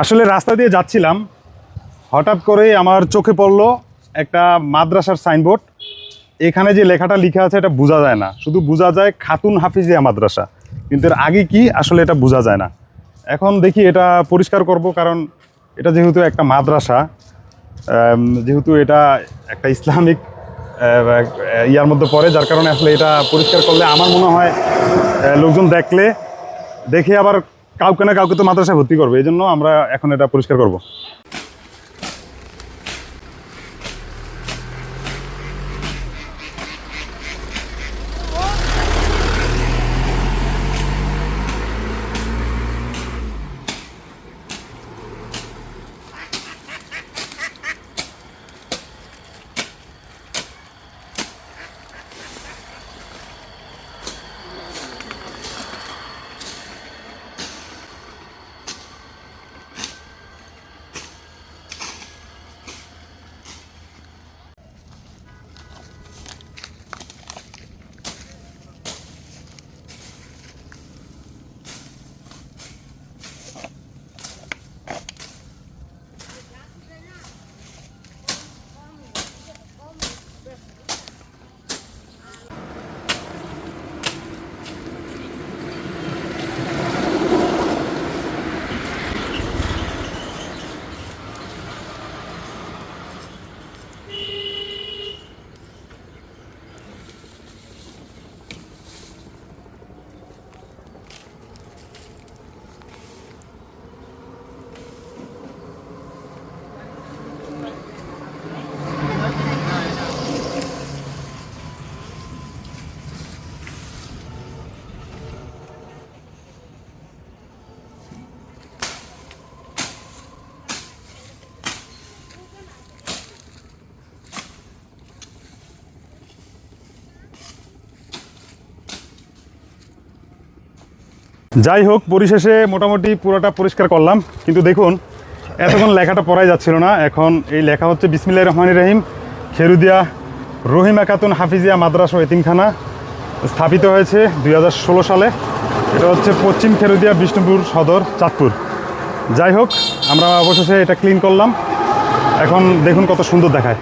আসলে রাস্তা দিয়ে যাচ্ছিলাম, হঠাৎ করে আমার চোখে পড়ল একটা মাদ্রাসার সাইনবোর্ড। এখানে যে লেখাটা লেখা আছে, এটা বোঝা যায় না। শুধু বোঝা যায় খাতুন হাফিজিয়া মাদ্রাসা। কিন্তু এর আগে কি, আসলে এটা বোঝা যায় না। এখন দেখি এটা পরিষ্কার করব, কারণ এটা যেহেতু একটা মাদ্রাসা যেহেতু এটা একটা ইসলামিক ইয়ার মধ্যে পড়ে, যার কারণে আসলে এটা পরিষ্কার করলে আমার মনে হয় লোকজন দেখলে, দেখে আবার কাউকে না কাউকে তো মাদ্রাসায় ভর্তি করবে এই জন্য আমরা এখন এটা পরিষ্কার করব। যাই হোক পরিশেষে মোটামুটি পুরোটা পরিষ্কার করলাম। কিন্তু দেখুন, এতক্ষণ লেখাটা পড়াই যাচ্ছিল না। এখন এই লেখা হচ্ছে বিসমিল্লাহ রহমান রহিম, খেরুদিয়া রহিমা খাতুন হাফিজিয়া মাদ্রাসা এতিমখানা স্থাপিত হয়েছে দুই হাজার ষোলো সালে। এটা হচ্ছে পশ্চিম খেরুদিয়া বিষ্ণুপুর সদর, চাঁদপুর। যাই হোক আমরা অবশেষে এটা ক্লিন করলাম। এখন দেখুন কত সুন্দর দেখায়।